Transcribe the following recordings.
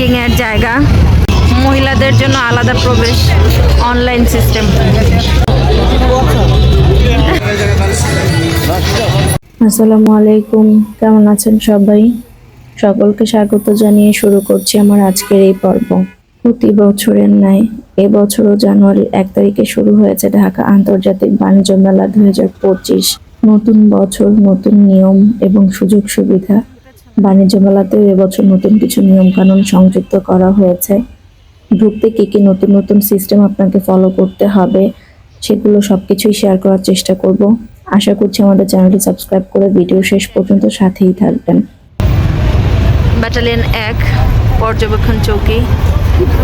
এর জায়গা। মহিলাদের জন্য আলাদা প্রবেশ অনলাইন সিস্টেম আসসালামু আলাইকুম, কেমন আছেন সবাই? সকলকে স্বাগত জানিয়ে শুরু করছি আমার আজকের এই পর্ব। প্রতি বছরের ন্যায় এবছরও জানুয়ারির এক তারিখে শুরু হয়েছে ঢাকা আন্তর্জাতিক বাণিজ্য মেলা দুই হাজার পঁচিশ। নতুন বছর, নতুন নিয়ম এবং সুযোগ সুবিধা বাণিজ্য মেলাতেও এবছর নতুন কিছু নিয়ম কানুন সংযুক্ত করা হয়েছে। ঢুকতে কি কি নতুন নতুন সিস্টেম আপনাকে ফলো করতে হবে, সেগুলো সবকিছুই শেয়ার করার চেষ্টা করব। আশা করছি আমাদের চ্যানেলটি সাবস্ক্রাইব করে ভিডিও শেষ পর্যন্ত সাথেই থাকবেন। ব্যাটালিয়ন এক, পর্যবেক্ষণ চৌকি।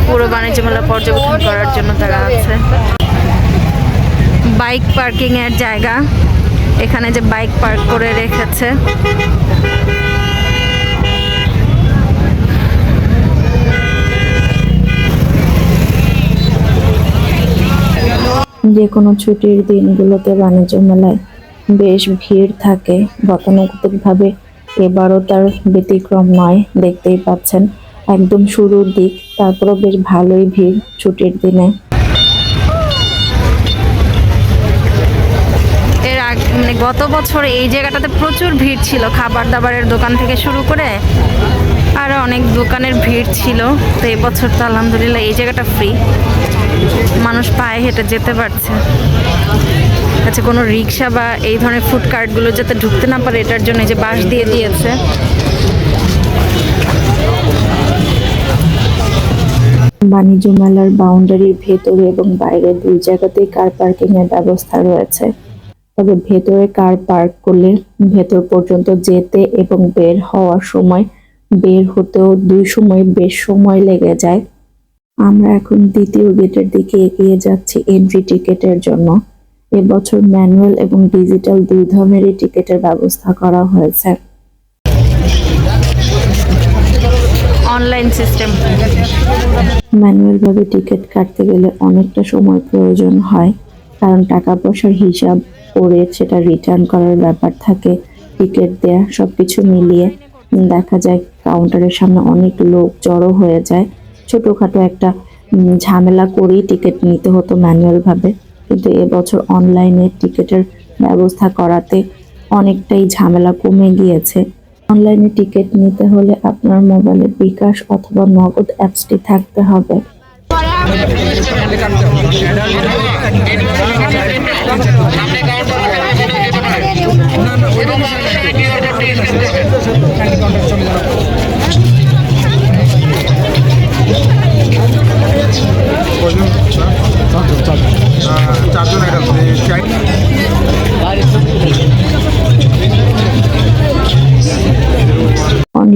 পুরো বাণিজ্য মেলা পর্যবেক্ষণ করার জন্য তারা আছে। বাইক পার্কিং এর জায়গা। এখানে যে বাইক পার্ক করে রেখেছে। যে কোনো ছুটির দিনগুলোতে বাণিজ্য মেলায় বেশ ভিড় থাকে। গতানুগতিকভাবে এবারও তার ব্যতিক্রম নয়, দেখতেই পাচ্ছেন। একদম শুরুর দিক, তারপরও বেশ ভালোই ভিড় ছুটির দিনে। এর মানে গত বছর এই জায়গাটাতে প্রচুর ভিড় ছিল, খাবার দাবারের দোকান থেকে শুরু করে অনেক দোকানের ভিড় ছিল, তো এবছর তো আলহামদুলিল্লাহ এই জায়গাটা ফ্রি মানুষ পায়ে হেঁটে যেতে পারছে। আচ্ছা কোনো রিক্সা বা এই ধরনের ফুড কার্টগুলো যাতে ঢুকতে না পারে, এটার জন্য যে বাঁশ দিয়ে দিয়েছে। বাণিজ্য মেলার বাউন্ডারির ভেতরে এবং বাইরে দুই জায়গাতেই কার পার্কিং এর ব্যবস্থা রয়েছে। তবে ভেতরে কার পার্ক করলে ভেতর পর্যন্ত যেতে এবং বের হওয়ার সময় বের হতেও দুই সময় বেশ সময় লেগে যায়। আমরা এখন দ্বিতীয় গেটের দিকে এগিয়ে যাচ্ছি এন্ট্রি টিকেটের জন্য। এবছর ম্যানুয়াল এবং ডিজিটাল দুই ধরনেরই টিকেটের ব্যবস্থা করা হয়েছে। অনলাইন সিস্টেম ম্যানুয়াল ভাবে টিকিট কাটতে গেলে অনেকটা সময় প্রয়োজন হয় কারণ টাকা পয়সার হিসাব করে সেটা রিটার্ন করার ব্যাপার থাকে। টিকিট দেয়া সবকিছু মিলিয়ে দেখা যায় কাউন্টারের সামনে অনেক লোক জড়ো হয়ে যায়। ছোটোখাটো একটা ঝামেলা করেই টিকিট নিতে হতো ম্যানুয়ালভাবে। কিন্তু এবছর অনলাইনে টিকিটের ব্যবস্থা করাতে অনেকটাই ঝামেলা কমে গিয়েছে। অনলাইনে টিকিট নিতে হলে আপনার মোবাইলে বিকাশ অথবা নগদ অ্যাপসটি থাকতে হবে।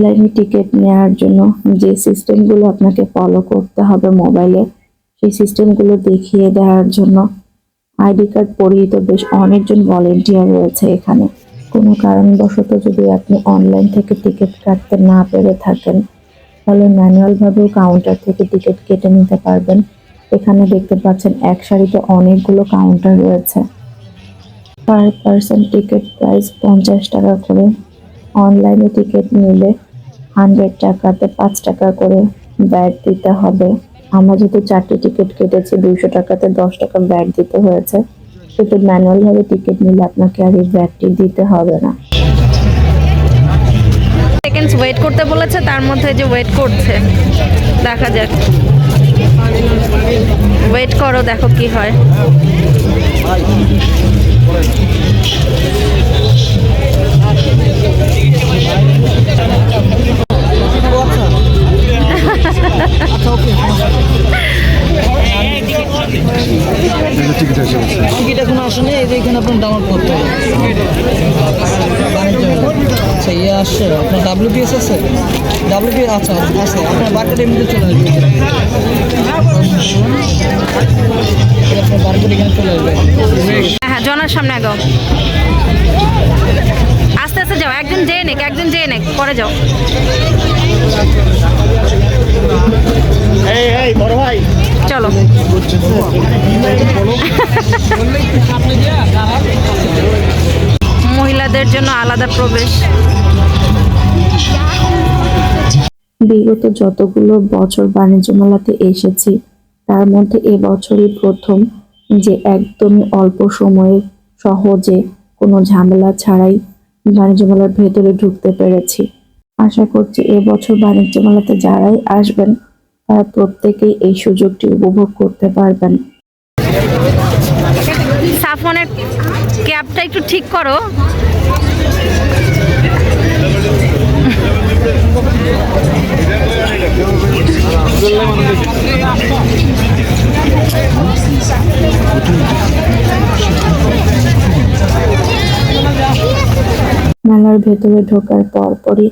অনলাইনে টিকিট নেওয়ার জন্য যে সিস্টেমগুলো আপনাকে ফলো করতে হবে মোবাইলে, সেই সিস্টেমগুলো দেখিয়ে দেওয়ার জন্য আইডি কার্ড পরিহিত বেশ অনেকজন ভলেন্টিয়ার রয়েছে এখানে। কোনো কারণবশত যদি আপনি অনলাইন থেকে টিকিট কাটতে না পেরে থাকেন, তাহলে ম্যানুয়ালভাবেও কাউন্টার থেকে টিকিট কেটে নিতে পারবেন। এখানে দেখতে পাচ্ছেন এক সারিতে অনেকগুলো কাউন্টার রয়েছে। পার পার্সন টিকিট প্রাইস পঞ্চাশ টাকা করে। অনলাইনে টিকিট নিলে হান্ড্রেড টাকাতে পাঁচ টাকা করে ব্যাট দিতে হবে। আমরা যেহেতু চারটে টিকিট কেটেছি, দুইশো টাকাতে দশ টাকা ব্যাট দিতে হয়েছে। সেহেতু ম্যানুয়ালভাবে টিকিট নিলে আপনাকে আর এই ব্যাটটি দিতে হবে না। সেকেন্ডস ওয়েট করতে বলেছে, তার মধ্যে যে ওয়েট করছে, দেখা যাক। ওয়েট করো, দেখো কি হয়। টিকিট এখন আসেনি যে এখানে আপনার ডাউনলোড করতে হবে ইয়ে আসছে আপনার ডাব্লিউপিএস আছে ডাব্লিউপি আচ্ছা আছে আপনার বার্থডে এমনিতে চলে আসবে আপনার বার্থডে এখানে চলে আসবে হ্যাঁ জনার সামনে আগাও মহিলাদের জন্য আলাদা প্রবেশ। বিগত যতগুলো বছর বাণিজ্য মেলাতে এসেছি, তার মধ্যে এবছরই প্রথম যে একদমই অল্প সময়ে সহজে কোনো ঝামেলা ছাড়াই বাণিজ্য মেলার ভেতরে ঢুকতে পেরেছি। আশা করছি এবছর বাণিজ্য মেলাতে যারাই আসবেন তারা প্রত্যেকেই এই সুযোগটি উপভোগ করতে পারবেন। সাফনের ক্যাবটা একটু ঠিক করো। মেলার ভেতরে ঢোকার পরপরই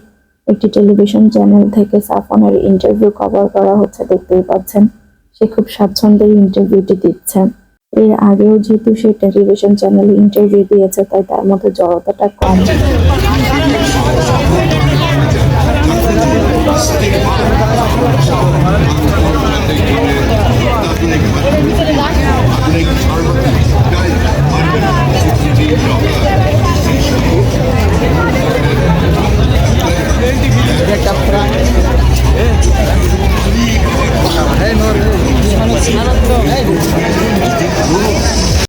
একটি টেলিভিশন চ্যানেল থেকে সাফনের ইন্টারভিউ কভার করা হচ্ছে, দেখতেই পাচ্ছেন। সে খুব স্বাচ্ছন্দ্যের ইন্টারভিউটি দিচ্ছে। এর আগেও যেহেতু সে টেলিভিশন চ্যানেলে ইন্টারভিউ দিয়েছে, তাই তার মধ্যে জড়তাটা কম।